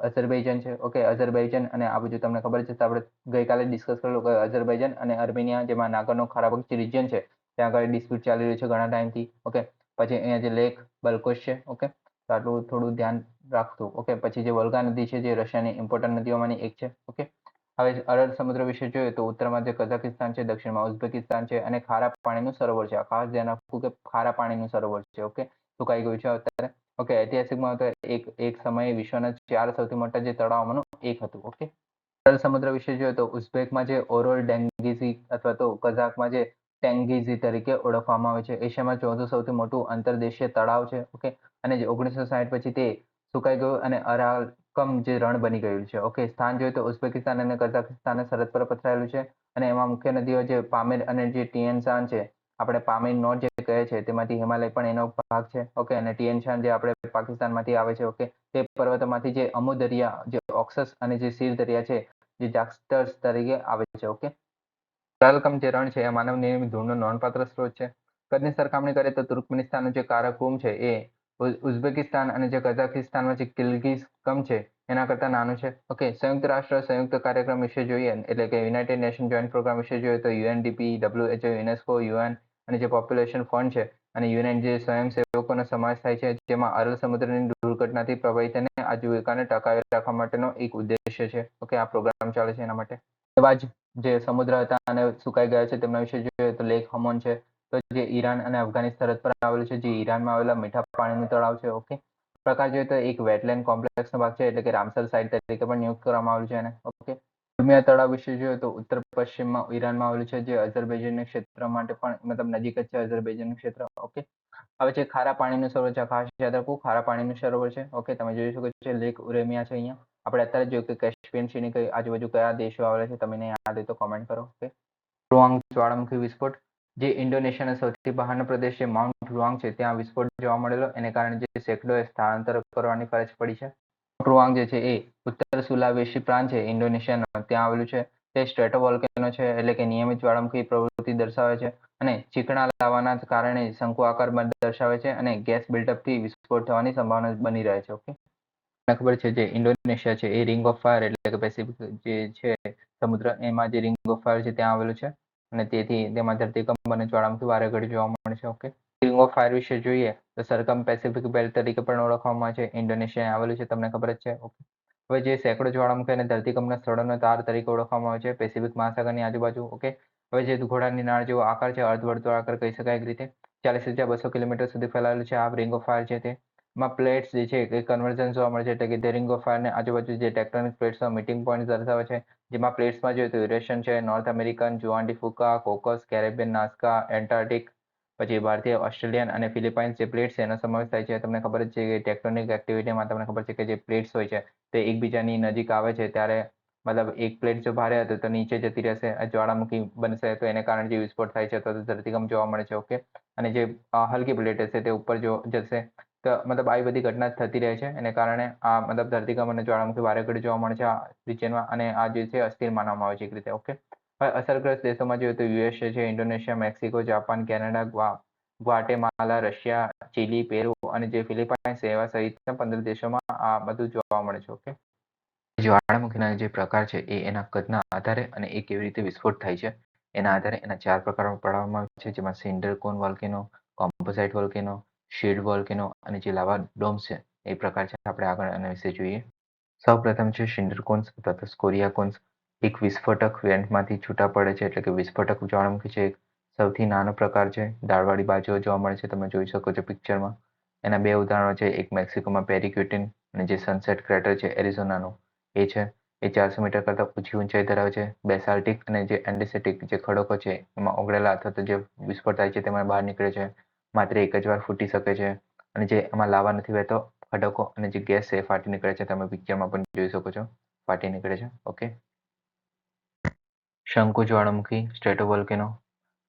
અઝરબૈજાન છે ઓકે અઝરબૈજાન અને આ બધું તમને ખબર છે, તો આપણે ગઈકાલે ડિસ્કસ કરેલું કે અઝરબૈજાન અને અર્મેનિયા જેમાં નાગરનો ખરાબક રિજિયન છે, ત્યાં આગળ ડિસ્પ્યુટ ચાલી રહ્યું છે ઘણા ટાઈમથી ઓકે પછી અહીંયા જે લેક બલ્કોશ છે ઓકે તો આટલું થોડું ધ્યાન રાખતું ઓકે પછી જે વલ્ગા નદી છે જે રશિયાની ઇમ્પોર્ટન્ટ નદીઓમાંની એક છે ઓકે હવે અરબ સમુદ્ર વિશે જોઈએ તો ઉત્તરમાં જે કઝાકિસ્તાન છે, દક્ષિણમાં ઉઝબેકિસ્તાન છે અને ખારા પાણીનું સરોવર છે. ખાસ ધ્યાન રાખવું કે ખારા પાણીનું સરોવર છે, ઓકે? સુકાઈ ગયું છે અત્યારે? ઓકે, ઐતિહાસિકમાં તો એક એક સમયે વિશ્વના ચાર સૌથી મોટા જે તળાવમાંનું એક હતું, ઓકે? અરલ સમુદ્ર વિશે જોઈએ તો ઉઝબેકમાં જે ઓરોલ ડેંગીઝી અથવા તો કઝાકમાં જે ટેંગીઝી તરીકે ઓળખવામાં આવે છે. એશિયામાં ચોથું સૌથી મોટું અંતરદેશીય તળાવ છે, ઓકે? અને જે ઓગણીસો સાહીઠ પછી તે સુકાઈ ગયું અને અરાકમ જે રણ બની ગયું છે. ઓકે સ્થાન જોઈએ તો ઉઝબેકિસ્તાન અને કઝાકિસ્તાન સરહદ પર પથરાયેલું છે અને એમાં મુખ્ય નદીઓ જે પામેર અને જે ટિયનશાન છે, આપણે પામેર નોર્થ જે કહે છે તેમાંથી હિમાલય પણ એનો ભાગ છે. ઓકે અને ટિયનશાન જે આપણે પાકિસ્તાનમાંથી આવે છે ઓકે તે પર્વતોમાંથી જે અમુ દરિયા, જે ઓક્સસ અને જે સીર દરિયા છે, જે જાક્સ્ટર્સ તરીકે આવે છે ઓકે લાલકમ જે રણ છે એ માનવ નિર્મિત ધૂળનો નોંધપાત્ર સ્ત્રોત છે. કદની સરખામણી કરીએ તો તુર્કમેનિસ્તાનનું જે કારાકુમ છે એ ઉઝબેકિસ્તાન અને જે કઝાકિસ્તાનમાં જે કિલ્ગિઝ કમ છે, એના કરતા નાનું છે. ઓકે, સંયુક્ત રાષ્ટ્ર, સંયુક્ત કાર્યક્રમ વિશે જોઈએ, એટલે કે યુનાઇટેડ નેશન જોઈન્ટ પ્રોગ્રામ વિશે જોઈએ, તો યુએનડીપી ડબ્લ્યુએચઓ યુનેસ્કો, યુએન અને જે પોપ્યુલેશન ફંડ છે, અને યુએન જે સ્વયંસેવકોનો સમાવેશ થાય છે, જેમાં અરલ સમુદ્રની દુર્ઘટનાથી પ્રભાવિત અને આજીવિકાને ટકાવી રાખવા માટેનો એક ઉદ્દેશ્ય છે. ઓકે, આ પ્રોગ્રામ ચાલે છે એના માટે. એવા જ જે સમુદ્ર હતા અને સુકાઈ ગયા છે, તેમના વિશે જોઈએ, તો લેક હમોન છે તો જે ઈરાન અને અફઘાનિસ્તાન સરહદ પર આવેલું છે, જે ઈરાનમાં આવેલા મીઠા પાણીનું તળાવ છે ઓકે પ્રકાર જોઈએ તો એક વેટલેન્ડ કોમ્પ્લેક્સનો ભાગ છે, એટલે કે રામસર સાઇટ તરીકે પણ નિયુક્ત કરવામાં આવેલું છે એને ઓકે ઉમિયા તળાવ વિશે જોઈએ તો ઉત્તર પશ્ચિમમાં ઈરાનમાં આવેલું છે, જે અઝરબૈજાનના ક્ષેત્ર માટે પણ, મતલબ નજીક જ છે અઝરબૈજાનનું ક્ષેત્ર ઓકે હવે જે ખારા પાણીનું સરોવર છે, ખાસ યાદ રાખવું ખારા પાણીનું સરોવર છે ઓકે તમે જોઈ શકો છો લેક ઉરેમિયા છે અહીંયા. આપણે અત્યારે જોયું કે કેસ્પિયન સીની કઈ આજુબાજુ કયા દેશો આવેલા છે તમને યાદ હોય તો કોમેન્ટ કરો ઓકે જ્વાળામુખી વિસ્ફોટ જે ઇન્ડોનેશિયાના સૌથી બહારનો પ્રદેશ છે, માઉન્ટ રુઆંગ છે, ત્યાં વિસ્ફોટ જોવા મળેલો. એને કારણે જે સેંકડોએ સ્થળાંતર કરવાની ફરજ પડી છે. રુઆંગ જે છે, એ ઉત્તર સુલાવેશી પ્રાંત છે, ઇન્ડોનેશિયાનો. ત્યાં આવેલું છે. તે સ્ટ્રેટો વોલ્કેનો છે, એટલે કે નિયમિત જ્વાળામુખી પ્રવૃત્તિ દર્શાવે છે અને ચીકણા લાવાના કારણે શંકુ આકાર દર્શાવે છે અને ગેસ બિલ્ડઅપથી વિસ્ફોટ થવાની સંભાવના બની રહે છે, ઓકે? ખબર છે જે ઇન્ડોનેશિયા છે, એ રિંગ ઓફ ફાયર એટલે કે પેસિફિક જે છે સમુદ્ર, એમાં જે રિંગ ઓફ ફાયર છે, ત્યાં આવેલું છે. અને તેથી તેમાં ધરતીકંપ અને જ્વાળામુખી વારે ઘડી જોવા મળે છે ઓકે રિંગ ઓફ ફાયર વિશે જોઈએ, તો સરકમ પેસિફિક બેલ્ટ તરીકે પણ ઓળખવામાં આવે છે ઇન્ડોનેશિયા આવેલું છે, તમને ખબર જ છે ઓકે હવે જે સેંકડો જ્વાળામુખી અને ધરતીકંપના સ્થળોનો તાર તરીકે ઓળખવામાં આવે છે પેસિફિક મહાસાગરની આજુબાજુ ઓકે હવે જે ઘોડાની નાળ જેવો આકાર છે, અર્ધવર્તુળ આકાર કહી શકાય એક રીતે. ચાલીસ હજાર બસો કિલોમીટર સુધી ફેલાયેલું છે, આ રિંગ ઓફ ફાયર છે તે. માં પ્લેટ્સ જે છે એ કન્વર્ઝન જોવા મળે છે. એટલે કે the ring of fire ને આજુબાજુ જે ટેક્ટોનિક પ્લેટ્સનો મીટિંગ પોઈન્ટ દર્શાવે છે, જેમાં પ્લેટ્સમાં જોઈએ તો યુરેશિયન છે North American Juan de Fuca Cocos Caribbean Nazca Antarctic પછી ભારતીય ઓસ્ટ્રેલિયન અને ફિલિપાઇન્સ જે પ્લેટ્સ એનો સમાવેશ થાય છે. તમને ખબર છે કે ટેક્ટોનિક એક્ટિવિટીમાં તમને ખબર છે કે જે પ્લેટ્સ હોય છે તે એકબીજાની નજીક આવે છે. ત્યારે મતલબ એક પ્લેટ જો ભારે હતો તો નીચે જતી રહેશે જ્વાળામુખી બનશે, તો એને કારણે જે વિસ્ફોટ થાય છે, તો ધરતીકંપ જોવા મળે છે. ઓકે અને જે હલકી પ્લેટ હશે તે ઉપર જો જશે મતલબ આવી બધી ઘટના થતી રહે છે. એને કારણે આ મતલબ ધરતીકંપ અને જ્વાળામુખી વારે ઘડી જોવા મળે છે, આ રિજનમાં અને આ જે છે અસ્થિર માનવામાં આવે છે એક રીતે ઓકે હવે અસરગ્રસ્ત દેશોમાં જોઈએ તો યુએસએ છે, ઇન્ડોનેશિયા, મેક્સિકો, જાપાન, કેનેડા, ગ્વા, ગ્વાટેમાલા, રશિયા, ચીલી, પેરુ અને જે ફિલિપાઇન્સ એવા સહિતના પંદર દેશોમાં આ બધું જોવા મળે છે ઓકે જ્વાળામુખીના જે પ્રકાર છે એ એના કદના આધારે અને એ કેવી રીતે વિસ્ફોટ થાય છે એના આધારે એના ચાર પ્રકારો પાડવામાં આવે છે, જેમાં cinder cone volcano, composite volcano shield volcano અને જે લાવા ડોમ્સ છે, એ પ્રકાર છે. આપણે આગળ આના વિશે જોઈએ. સૌ પ્રથમ છે શિન્ડર કોન્સ અથવા તો સ્કોરિયા કોન્સ એક વિસ્ફોટક વેન્ટમાંથી છૂટા પડે છે, એટલે કે વિસ્ફોટક જ્વાળામુખી છે. એક સૌથી નાનો પ્રકાર છે. દાળવાળી બાજુઓ જોવા મળે છે. તમે જોઈ શકો છો પિક્ચરમાં એના બે ઉદાહરણો છે. એક મેક્સિકોમાં પેરિક્યુટિન અને જે સનસેટ ક્રેટર છે એરિઝોનાનો એ છે. એ ચારસો મીટર કરતાં ઓછી ઊંચાઈ ધરાવે છે. બેસાલ્ટિક અને જે એન્ડિસેટિક જે ખડકો છે, એમાં ઓગળેલા અથવા તો જે વિસ્ફોટ થાય છે, તેમાં બહાર નીકળે છે. માત્ર એક જ વાર ફૂટી શકે છે. અને જે એમાં લાવા નથી વહેતો ખડકો અને જે ગેસ છે ફાટી નીકળે છે. તમે પિક્ચરમાં પણ જોઈ શકો છો, ફાટી નીકળે છે. ઓકે. શંકુ જ્વાળામુખી સ્ટ્રેટોવોલ્કેનો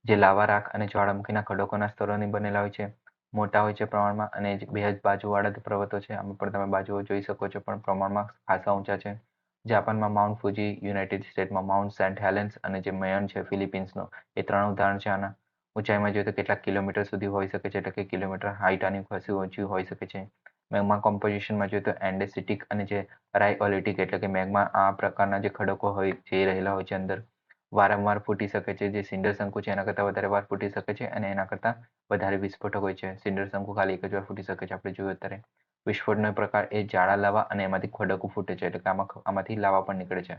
જે લાવા રાખ અને જ્વાળામુખીના ખડકોના સ્તરોની બનેલા હોય છે, મોટા હોય છે પ્રમાણમાં અને બે જ બાજુવાળા પર્વતો છે, આમાં પણ તમે બાજુઓ જોઈ શકો છો, પણ પ્રમાણમાં ખાસા ઊંચા છે. જાપાનમાં માઉન્ટ ફુજી, યુનાઇટેડ સ્ટેટમાં માઉન્ટ સેન્ટ હેલેન્સ અને જે મયન છે, ફિલિપિન્સનો, એ ત્રણ ઉદાહરણ છે આના. ઊંચાઈમાં જોઈએ તો કેટલાક કિલોમીટર સુધી હોઈ શકે છે, એટલે કે કિલોમીટર હાઇટ આની ખાસી ઓછી હોઈ શકે છે. મેગમા કોમ્પોઝિશનમાં જોઈએ તો એન્ડેસિટિક અને જે રાઇઓલિટિક એટલે કે મેગમા આ પ્રકારના જે ખડકો હોય, જે રહેલા હોય છે અંદર, વારંવાર ફૂટી શકે છે. જે સિન્ડર શંકુ છે, એના કરતાં વધારે વાર ફૂટી શકે છે અને એના કરતાં વધારે વિસ્ફોટક હોય છે. સિન્ડર શંકુ ખાલી એક જ વાર ફૂટી શકે છે આપણે જોયું અત્યારે. વિસ્ફોટનો પ્રકાર એ જાડા લાવા અને એમાંથી ખડકો ફૂટે છે, એટલે કે આમાં આમાંથી લાવા પણ નીકળે છે.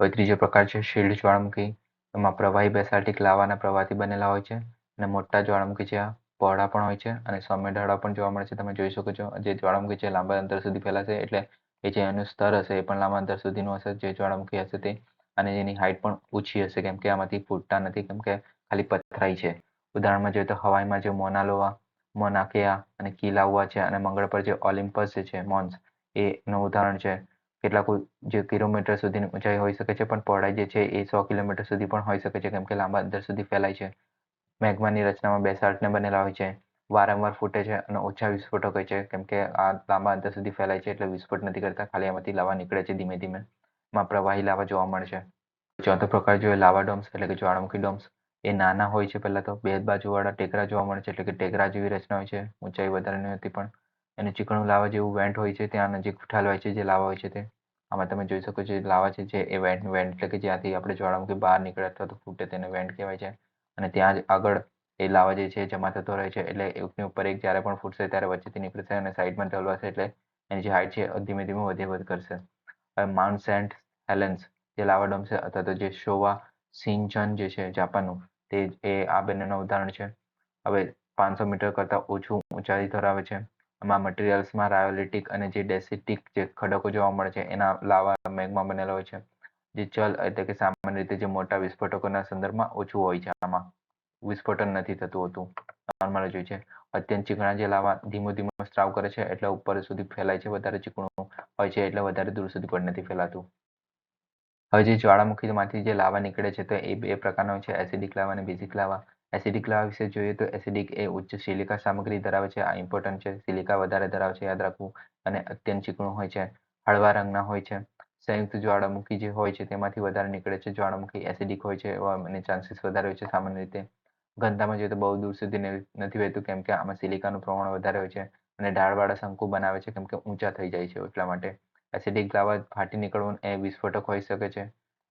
હવે ત્રીજો પ્રકાર છે શિલ્ડ જ્વાળામુખી. એમાં પ્રવાહી બેસાલ્ટિક લાવાના પ્રવાહથી બનેલા હોય છે. અને મોટા જ્વાળામુખી છે પહોળા પણ હોય છે. અને સૌમ્ય પણ જોવા મળે છે. તમે જોઈ શકો છો, જે જ્વાળામુખી છે લાંબા અંતર સુધી ફેલાશે. એટલે એ જે એનું સ્તર હશે એ પણ લાંબા અંતર સુધીનું હશે. જે જ્વાળામુખી હશે તે અને એની હાઇટ પણ ઓછી હશે. કેમ કે આમાંથી ફૂટતા નથી. કેમ કે ખાલી પથરાઈ છે. ઉદાહરણમાં જોઈએ તો હવાઈમાં જે મોનાલોવા મોનાકેયા અને કિલાઉઆ છે અને મંગળ પર જે ઓલિમ્પસ છે, મોન્સ, એનું ઉદાહરણ છે. કેટલાક જે કિલોમીટર સુધીની ઊંચાઈ હોઈ શકે છે, પણ પહોળાઈ જે છે એ સો કિલોમીટર સુધી પણ હોઈ શકે છે, કેમ કે લાંબા અંતર સુધી ફેલાય છે. મેગ્માની રચનામાં બેસાલ્ટને બનેલા હોય છે. વારંવાર ફૂટે છે અને ઓછા વિસ્ફોટક હોય છે, કેમ કે આ લાંબા અંતર સુધી ફેલાય છે એટલે વિસ્ફોટ નથી કરતા, ખાલી આમાંથી લાવા નીકળે છે ધીમે ધીમે. માં પ્રવાહી લાવા જોવા મળે છે. ચોથો પ્રકાર જોઈએ લાવા ડોમ્સ, એટલે કે જ્વાળામુખી ડોમ્સ. એ નાના હોય છે પહેલા તો, બે બાજુવાળા ટેકરા જોવા મળે છે, એટલે કે ટેકરા જેવી રચના હોય છે, ઊંચાઈ વધારે હોતી પણ. એને ચીકણું લાવા જેવું વેન્ટ હોય છે, ત્યાં નજીક ઠાલવાય છે જે લાવા હોય છે તે. આમાં તમે જોઈ શકો છો લાવા છે, જે એ વેન્ટ વેન્ટ એટલે કે જ્યાંથી આપણે જ્વાળામુખી બહાર નીકળે અથવા તો ફૂટે તેને વેન્ટ કહેવાય છે. અને ત્યાં જ આગળ એ લાવા જે છે જમા થતો રહે છે એટલે એકની ઉપર એક જ્યારે પણ ફૂટશે ત્યારે વચ્ચેથી નીકળશે અને સાઈડમાં ઢલવાશે એટલે એની જે હાઈટ છે ધીમે ધીમે વધે, વધ કરશે. હવે માઉન્ટ સેન્ટ હેલેન્સ જે લાવા ડોમ છે અથવા તો જે શોવા સિંચન જે છે જાપાનનું, તે એ આ બંનેનું ઉદાહરણ છે. હવે પાંચસો મીટર કરતાં ઓછું ઊંચાઈ ધરાવે છે. આમાં મટીરિયલ્સમાં રાયોલિટિક અને જે ડેસિટિક જે ખડકો જોવા મળે છે, એના લાવા મેઘમાં બનેલા હોય છે. જે ચલ એટલે કે સામાન્ય રીતે જે મોટા વિસ્ફોટકોના સંદર્ભમાં ઓછું હોય છે આમાં. વિસ્ફોટન નથી થતું હોતું. નોર્મલ જ હોય છે. અત્યંત ચીકણા જે લાવા ધીમો ધીમો સ્ત્રાવ કરે છે, એટલે ઉપર સુધી ફેલાય છે, વધારે ચીકણું હોય છે, એટલે વધારે દૂર સુધી પણ નથી ફેલાતું. હવે જે જ્વાળામુખીમાંથી જે લાવા નીકળે છે, તો એ બે પ્રકારનો હોય છે એસિડિક લાવા અને બેઝિક લાવા. એસિડિક લાવા વિશે જોઈએ તો એસિડિક એ ઉચ્ચ સિલિકા સામગ્રી ધરાવે છે. આ ઇમ્પોર્ટન્ટ છે. સિલિકા વધારે ધરાવે છે, યાદ રાખવું. અને અત્યંત ચીકણું હોય છે. હળવા રંગના હોય છે. સંયુક્ત જ્વાળામુખી જે હોય છે, તેમાંથી વધારે નીકળે છે. જ્વાળામુખી એસિડિક હોય છે એવા અને ચાન્સીસ વધારે હોય છે સામાન્ય રીતે. ઘનતામાં જોઈએ તો બહુ દૂર સુધી નથી વહેતું, કેમ કે આમાં સિલિકાનું પ્રમાણ વધારે હોય છે અને ઢાળવાળા શંકુ બનાવે છે, કેમ કે ઊંચા થઈ જાય છે એટલા માટે. એસિડિક લાવા ફાટી નીકળવું એ વિસ્ફોટક હોઈ શકે છે.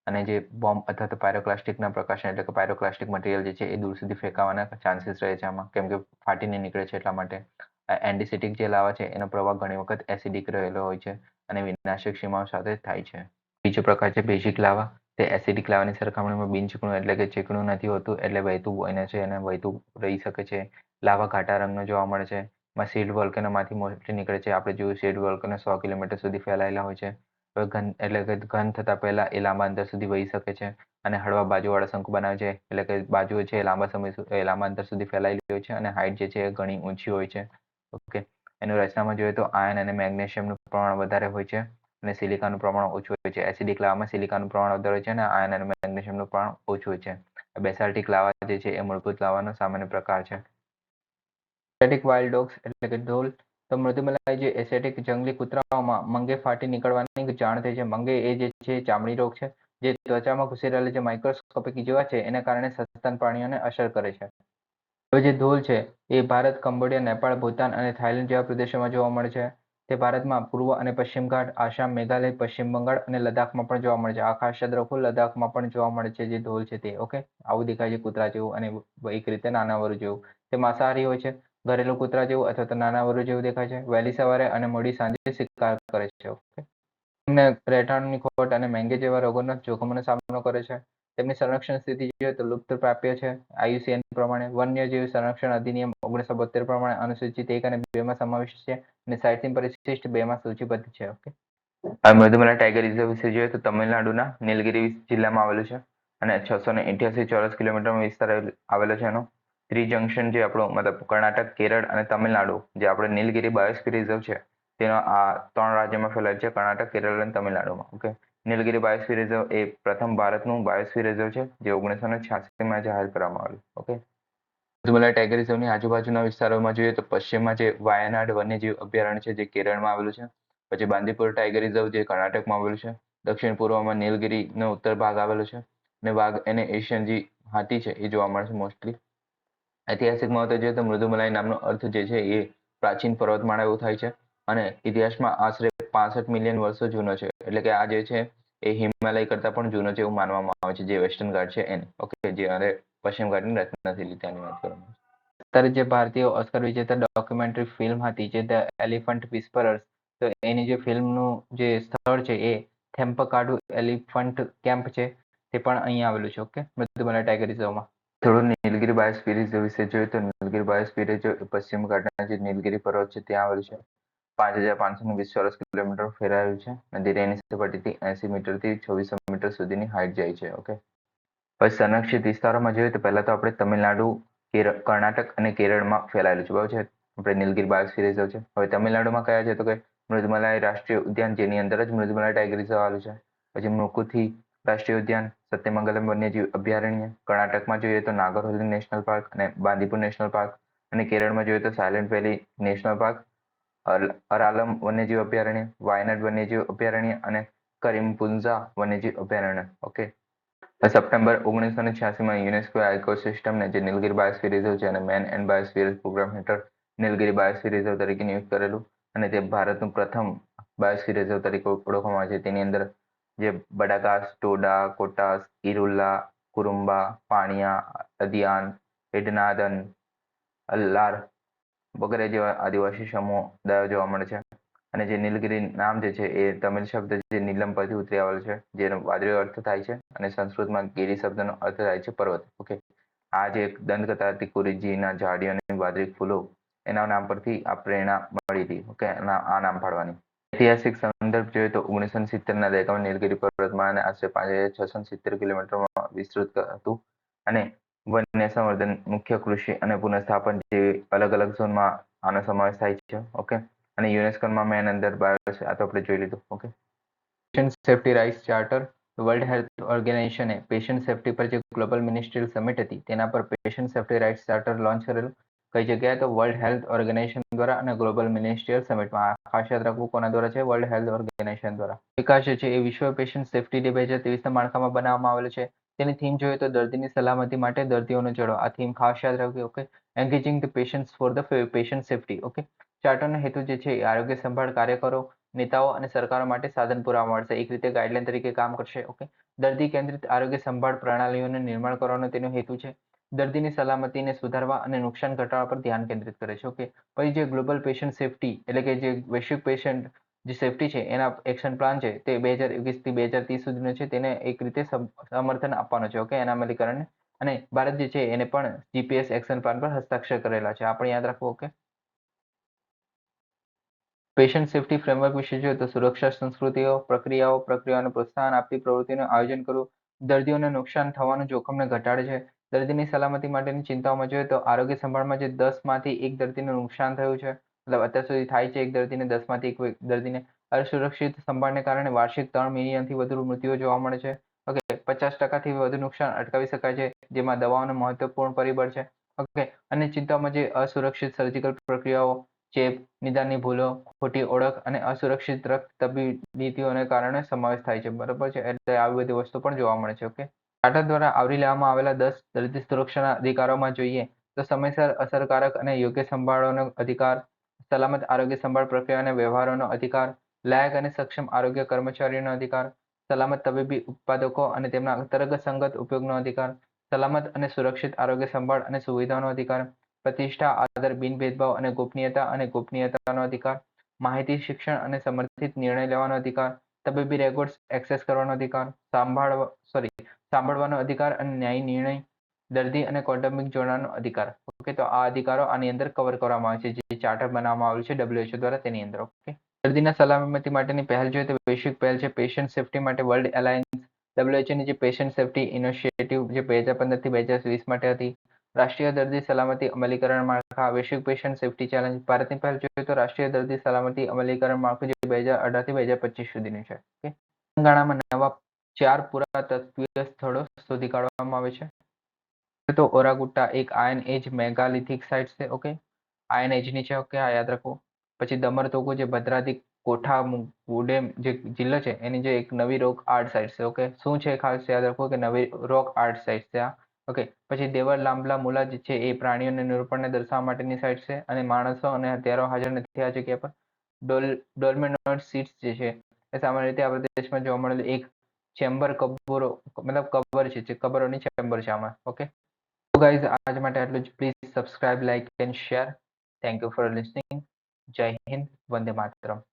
અને જે બોમ્બ અથવા તો પાયરોક્લાસ્ટિકના પ્રકાશન એટલે કે પાયરોક્લાસ્ટિક મટીરિયલ જે છે એ દૂર સુધી ફેંકાવાના ચાન્સીસ રહે છે આમાં. કેમ કે ફાટીને નીકળે છે એટલા માટે. એન્ડિસિટિક જે લાવા છે એનો પ્રવાહ ઘણી વખત એસિડિક રહેલો હોય છે અને વિનાશક સીમાઓ સાથે થાય છે. બીજો પ્રકાર છે બેઝિક લાવા. તે એસિડિક લાવાની સરખામણીમાં બિનચીકણું એટલે કે ચીકણું નથી હોતું એટલે વહેતું એને છે એને વહેતું રહી શકે છે. લાવા ઘાટા રંગનો જોવા મળે છે. માં સીડ વોલ્કેનોમાંથી મોસ્ટલી નીકળે છે. આપણે જોયું સીડ વોલ્કેનો સો કિલોમીટર સુધી ફેલાયેલા હોય છે. ઘન, એટલે કે ઘન થતા પહેલા એ લાંબા અંતર સુધી વહી શકે છે અને હળવા બાજુવાળા શંકુ બનાવે છે, એટલે કે બાજુઓ છે એ લાંબા સમય એ લાંબા અંતર સુધી ફેલાયેલી હોય છે અને હાઇટ જે છે એ ઘણી ઊંચી હોય છે. ઓકે, એનું રચનામાં જોઈએ તો આયન અને મેગ્નેશિયમનું પ્રમાણ વધારે હોય છે અને સિલિકાનું પ્રમાણ ઓછું હોય છે. એસિડિક લાવામાં સિલિકાનું પ્રમાણ વધારે હોય છે અને આયન અને મેગ્નેશિયમનું પ્રમાણ ઓછું હોય છે. બેસાલ્ટિક લાવા જે છે એ મૂળભૂત લાવાનો સામાન્ય પ્રકાર છે. વાઇલ્ડ ડોગ્સ એટલે કે ઢોલ તો મૃદુમલાઈ જે એસેટિક જંગલી કૂતરાઓમાં મંગે ફાટી નીકળવાની જાણ થઈ છે. મંગે એ જે છે ચામડી રોગ છે, જે ત્વચામાં ઘૂસી રહેલા જે માઇક્રોસ્કોપિક જીવા છે, એના કારણે સસ્તન પ્રાણીઓને અસર કરે છે. હવે જે ધોલ છે, એ ભારત, કંબોડિયા, નેપાળ, ભૂતાન અને થાઇલેન્ડ જેવા પ્રદેશોમાં જોવા મળે છે. તે ભારતમાં પૂર્વ અને પશ્ચિમ ઘાટ, આસામ, મેઘાલય, પશ્ચિમ બંગાળ અને લદ્દાખમાં પણ જોવા મળે છે. આ ખાસ યાદ લદ્દાખમાં પણ જોવા મળે છે જે ધોલ છે તે, ઓકે? આવું દેખાય છે કૂતરા જેવું અને એક રીતે નાના વરુ જેવું. તે માંસાહારી હોય છે. ઘરેલું કૂતરા જેવું અથવા તો નાના વરુ જેવું દેખાય છે. વહેલી સવારે અને મોડી સાંજે શિકાર કરે છે, ઓકે? રહેઠાણની ખોટ અને મેંગે જેવા રોગોનો જોખમોનો સામનો કરે છે. તેમની સંરક્ષણ સ્થિતિ જોઈએ તો લુપ્ત પ્રાપ્ય છે. આયુસીએન પ્રમાણે વન્યજીવ સંરક્ષણ અધિનિયમ ઓગણીસો બોતેર પ્રમાણે અનુસૂચિત એક અને બેમાં સમાવિષ્ટ છે અને સાહિત્ય પરિશિષ્ટ બેમાં સૂચિબદ્ધ છે, ઓકે? મધુમલા ટાઈગર રિઝર્વ વિશે જોઈએ તો તમિલનાડુના નીલગિરી જિલ્લામાં આવેલું છે અને છસો ને ચોરસ કિલોમીટરનો વિસ્તાર આવેલો છે એનો. થ્રી જંકશન જે આપણો, મતલબ કર્ણાટક, કેરળ અને તમિલનાડુ, જે આપણે નીલગિરી બાયોસ્ફિયર રિઝર્વ છે, તેનો આ ત્રણ રાજ્યમાં ફેલાય છે, કર્ણાટક, કેરળ અને તમિલનાડુમાં ઓકે નીલગિરી બાયોસ્ફિયર રિઝર્વ એ પ્રથમ ભારતનું બાયોસ્ફિયર રિઝર્વ છે, જે ઓગણીસો ને છ્યાસીમાં જાહેર કરવામાં આવેલું ઓકે મધુમલા ટાઈગર રિઝર્વની આજુબાજુના વિસ્તારોમાં જોઈએ તો પશ્ચિમમાં જે વાયનાડ વન્યજીવ અભયારણ્ય છે, જે કેરળમાં આવેલું છે, પછી બાંદીપુર ટાઈગર રિઝર્વ જે કર્ણાટકમાં આવેલું છે, દક્ષિણ પૂર્વમાં નીલગિરીનો ઉત્તર ભાગ આવેલો છે અને વાઘ એને એશિયન જે હાથી છે, એ જોવા મળે છે મોસ્ટલી ઐતિહાસિક મહત્વ જોઈએ તો મૃદુમલાઈ નામનો અર્થ જે છે એ પ્રાચીન પર્વતમાળા એવું થાય છે અને ઇતિહાસમાં આશરે પાસઠ મિલિયન વર્ષો જૂનો છે. એટલે કે આ જે છે એ હિમાલય કરતા પણ જૂનો છે એવું માનવામાં આવે છે. જે વેસ્ટર્ન ઘાટ છે એને. ઓકે, જે અરે પશ્ચિમ ઘાટની રચના થયેલી તેની વાત કરવામાં અત્યારે જે ભારતીય ઓસ્કર વિજેતા ડોક્યુમેન્ટરી ફિલ્મ હતી જે ધ એલિફન્ટ વિસ્પરર્સ, તો એની જે ફિલ્મનું જે સ્થળ છે એ થેમ્પકાડુ એલિફન્ટ કેમ્પ છે તે પણ અહીંયા આવેલું છે. ઓકે મધુમલા ટાઈગર રિઝર્વમાં. થોડું નીલગીરી બાયોસ્ફિયર વિશે જોઈએ તો નીલગીરી બાયોસ્ફિયર પશ્ચિમ ઘાટના જે નીલગીરી પર્વત છે ત્યાં આવેલું છે. પાંચ હજાર પાંચસો વીસ ચોરસ કિલોમીટર ફેરાયું છે અને દરિયાની સપાટીથી એસી મીટરથી છવ્વીસો મીટર સુધીની હાઇટ જાય છે, ઓકે? પછી સંરક્ષિત વિસ્તારોમાં જોઈએ તો પહેલા તો આપણે તમિલનાડુ કર્ણાટક અને કેરળમાં ફેલાયેલું છે, બરાબર છે? આપણે નીલગીરી બાયોસ્ફિયર રિઝર્વ છે. હવે તમિલનાડુમાં કયા છે તો કે મૃદમલાય રાષ્ટ્રીય ઉદ્યાન જેની અંદર જ મૃદમલાય ટાઈગર રિઝર્વ આવેલું છે. પછી મુકુથી રાષ્ટ્રીય ઉદ્યાન, સત્યમંગલમ વન્યજીવ અભયારણ્ય, કર્ણાટકમાં જોઈએ તો નાગરહોલી નેશનલ પાર્ક અને બાંદીપુર નેશનલ પાર્ક અને કેરળમાં જોઈએ તો silent valley national park Aralam વન્યજીવ અભયારણ્ય, વાયનાડ વન્યજીવ અભયારણ્ય અને કરીમપુંઝા વન્યજીવ અભયારણ્ય. ઓકે? સપ્ટેમ્બર ઓગણીસો ને છ્યાસીમાં યુનેસ્કો ઇકોસિસ્ટમને જે નીલગિરી બાયોસ્ફિયર રિઝર્વ છે અને મેન એન્ડ બાયોસ્ફિયર પ્રોગ્રામ હેઠળ નીલગિરી બાયોસ્ફિયર રિઝર્વ તરીકે નિયુક્ત કરેલું અને તે ભારતનું પ્રથમ બાયોસ્ફિયર રિઝર્વ તરીકે ઓળખવામાં આવે છે. તેની અંદર જે બડાગાસ ટોડા, કોટાસ ઇરુલ્લા કુરુમ્બા, પાણિયા, અદિયાન હિડનાદન અલ્લાર વગેરે જેવા આદિવાસી સમુદાયો જોવા મળે છે. અને જે નીલગિરી નામ જે છે એ તમિલ શબ્દ જે નીલમ પરથી ઉતરી આવેલ છે, જેનો વાદળી અર્થ થાય છે અને સંસ્કૃતમાં ગિરી શબ્દનો અર્થ થાય છે પર્વત. ઓકે આ જે દંતકથા હતી કુરીજીના ઝાડી અને વાદળી ફૂલો, એના નામ પરથી આ પ્રેરણા મળી હતી. ઓકે આ નામ પાડવાની. ઐતિહાસિક સંદર્ભ જોઈએ તો ઓગણીસો સિત્તેરના દાયકામાં નીલગિરી પર્વતમાળાને આશરે પાંચ છસો સિત્તેર કિલોમીટરમાં વિસ્તૃત હતું. અને વન્ય સંવર્ધન, મુખ્ય કૃષિ અને પુનઃસ્થાપન જેવી અલગ અલગ ઝોનમાં આનો સમાવેશ થાય છે. ઓકે? અને યુનેસ્કોમાં મેન અંદર બાયો આ તો આપણે જોઈ લીધું. Okay? Patient safety rights charter world health ઓર્ગેનાઇઝેશને patient safety પર જે ગ્લોબલ મિનિસ્ટ્રીયલ સમિટ હતી, તેના પર patient safety rights charter launch કરેલું. કઈ જગ્યાએ તો વર્લ્ડ હેલ્થ ઓર્ગેનાઇઝેશન દ્વારા અને ગ્લોબલ મિનિસ્ટ્રીયલ સમિટમાં ખાસ યાદ રાખવું કોના દ્વારા છે? વર્લ્ડ હેલ્થ ઓર્ગેનાઇઝેશન દ્વારા. વિકાસ છે એ વિશ્વ પેશન્ટ સેફ્ટી ડે બે હજાર ત્રેવીસના માળખામાં બનાવવામાં આવેલો છે. તેની થીમ જોઈએ તો દર્દીની સલામતી માટે દર્દીઓનો ચડો આ થીમ ખાસ યાદ રાખવી okay engaging the patients for the patient safety okay ચાર્ટરનો હેતુ જે છે એ આરોગ્ય સંભાળ કાર્યકરો, નેતાઓ અને સરકારો માટે સાધન પુરા મળશે. એક રીતે ગાઈડલાઈન તરીકે કામ કરશે ઓકે દર્દી કેન્દ્રિત આરોગ્ય સંભાળ પ્રણાલીઓનું નિર્માણ કરવાનો તેનો હેતુ છે. દર્દીની સલામતીને સુધારવા અને નુકસાન ઘટાડવા પર ધ્યાન કેન્દ્રિત કરે છે. ઓકે પછી જે ગ્લોબલ પેશન્ટ સેફ્ટી એટલે કે જે વૈશ્વિક પેશન્ટ જે સેફટી છે, એના એક્શન પ્લાન છે, તે બે હજાર એકવીસથી બે હજાર ત્રીસ સુધીનો છે. તેને એક રીતે સમર્થન આપવાનો છે. ઓકે એના અમલીકરણને અને ભારત જે છે, એને પણ જીપીએસ એક્શન પ્લાન પર હસ્તાક્ષર કરેલા છે. આપણે યાદ રાખવું ઓકે પેશન્ટ સેફ્ટી ફ્રેમવર્ક વિશે જોઈએ તો સુરક્ષા સંસ્કૃતિઓ, પ્રક્રિયાઓ, પ્રક્રિયાઓને પ્રોત્સાહન આપતી પ્રવૃત્તિનું આયોજન કરવું દર્દીઓને નુકસાન થવાનું જોખમને ઘટાડે છે. દર્દીની સલામતી માટેની ચિંતાઓમાં જોઈએ તો આરોગ્ય સંભાળમાં જે દસમાંથી એક દર્દીને નુકસાન થયું છે, મતલબ અત્યાર સુધી થાય છે એક દર્દીને દસમાંથી એક દર્દીને અસુરક્ષિત સંભાળને કારણે વાર્ષિક ત્રણ મિલિયનથી વધુ મૃત્યુઓ જોવા મળે છે. ઓકે, પચાસ ટકાથી વધુ નુકસાન અટકાવી શકાય છે, જેમાં દવાઓનું મહત્વપૂર્ણ પરિબળ છે. ઓકે, અને ચિંતાઓમાં જે અસુરક્ષિત સર્જિકલ પ્રક્રિયાઓ, ચેપ, નિદાનની ભૂલો, ખોટી ઓળખ અને અસુરક્ષિત રક્ત તબીબીઓને કારણે સમાવેશ થાય છે. બરાબર છે? એટલે આવી બધી વસ્તુ પણ જોવા મળે છે. ઓકે? ટાટા દ્વારા આવરી લેવામાં આવેલા દસ દર્દી સુરક્ષાના અધિકારોમાં જોઈએ તો સમયસર અસરકારક અને યોગ્ય સંભાળવાનો અધિકાર, સલામત આરોગ્ય સંભાળ પ્રક્રિયા અને વ્યવહારોનો અધિકાર, લાયક અને સક્ષમ આરોગ્ય કર્મચારીઓનો અધિકાર, સલામત તબીબી ઉત્પાદકો અને તેમના અંતર્ગત સંગત ઉપયોગનો અધિકાર, સલામત અને સુરક્ષિત આરોગ્ય સંભાળ અને સુવિધાનો અધિકાર, પ્રતિષ્ઠા, આદર બિન ભેદભાવ અને ગોપનીયતા અને ગોપનીયતાનો અધિકાર, માહિતી, શિક્ષણ અને સમર્થિત નિર્ણય લેવાનો અધિકાર, તબીબી રેકોર્ડ્સ એક્સેસ કરવાનો અધિકાર, સાંભળવા સોરી સાંભળવાનો અધિકાર અને ન્યાયી નિર્ણય, દર્દી અને કૌટુંબિક જોડાણનો અધિકાર. ઓકે તો આ અધિકારો આની અંદર કવર કરવામાં આવે છે. જે ચાર્ટર બનાવવામાં આવ્યું છે ડબ્લ્યુએચઓ દ્વારા તેની અંદર ઓકે દર્દીના સલામતી માટેની પહેલ જોઈએ તો વૈશ્વિક પહેલ છે પેશન્ટ સેફ્ટી માટે વર્લ્ડ એલાયન્સ ડબ્લ્યુએચઓની જે પેશન્ટ સેફટી ઇનિશિયેટિવ જે બે હજાર પંદરથી બે હજાર વીસ માટે હતી. રાષ્ટ્રીય દર્દી સલામતી અમલીકરણ માળખા, વૈશ્વિક પેશન્ટ સેફ્ટી ચેલેન્જ ભારતની પહેલ જોઈએ તો રાષ્ટ્રીય દર્દી સલામતી અમલીકરણ માળખું જે બે હજાર અઢારથી બે હજાર પચીસ સુધીનું છે ઓકે તેલંગાણામાં નવા ચાર પુરાતત્વીય સ્થળો શોધી કાઢવામાં આવે છે. તો ઓરાગુટ્ટા એક આયન એજ મેગાલિથિક સાઇટ છે, ઓકે? આયન એજની છે, ઓકે, આ યાદ રાખો. પછી દમર તોકો જે ભદ્રાદી કોઠા ગુડેમ જે જિલ્લો છે, એની જે એક નવી રોક આર્ટ સાઇટ છે, ઓકે? શું છે ખાસ યાદ રાખવું કે નવી રોક આર્ટ સાઇટ છે આ? ઓકે, પછી દેવર લાંબલા મુલા જે છે, એ પ્રાણીઓને નિરૂપણને દર્શાવવા માટેની સાઇટ છે અને માણસો અને હથિયારો હાજર નથી આ જગ્યા પર. ડોલ ડોલ્મેનોઇડ સીટ્સ જે છે, એ સામાન્ય રીતે આપણા દેશમાં જોવા મળેલી એક ચેમ્બર કબરો મતલબ કબર છે જે કબરોની ચેમ્બર છે આમાં ઓકે તો ગાઈઝ આજ માટે આટલું જ please subscribe like and share thank you for listening Jai Hind Vande Mataram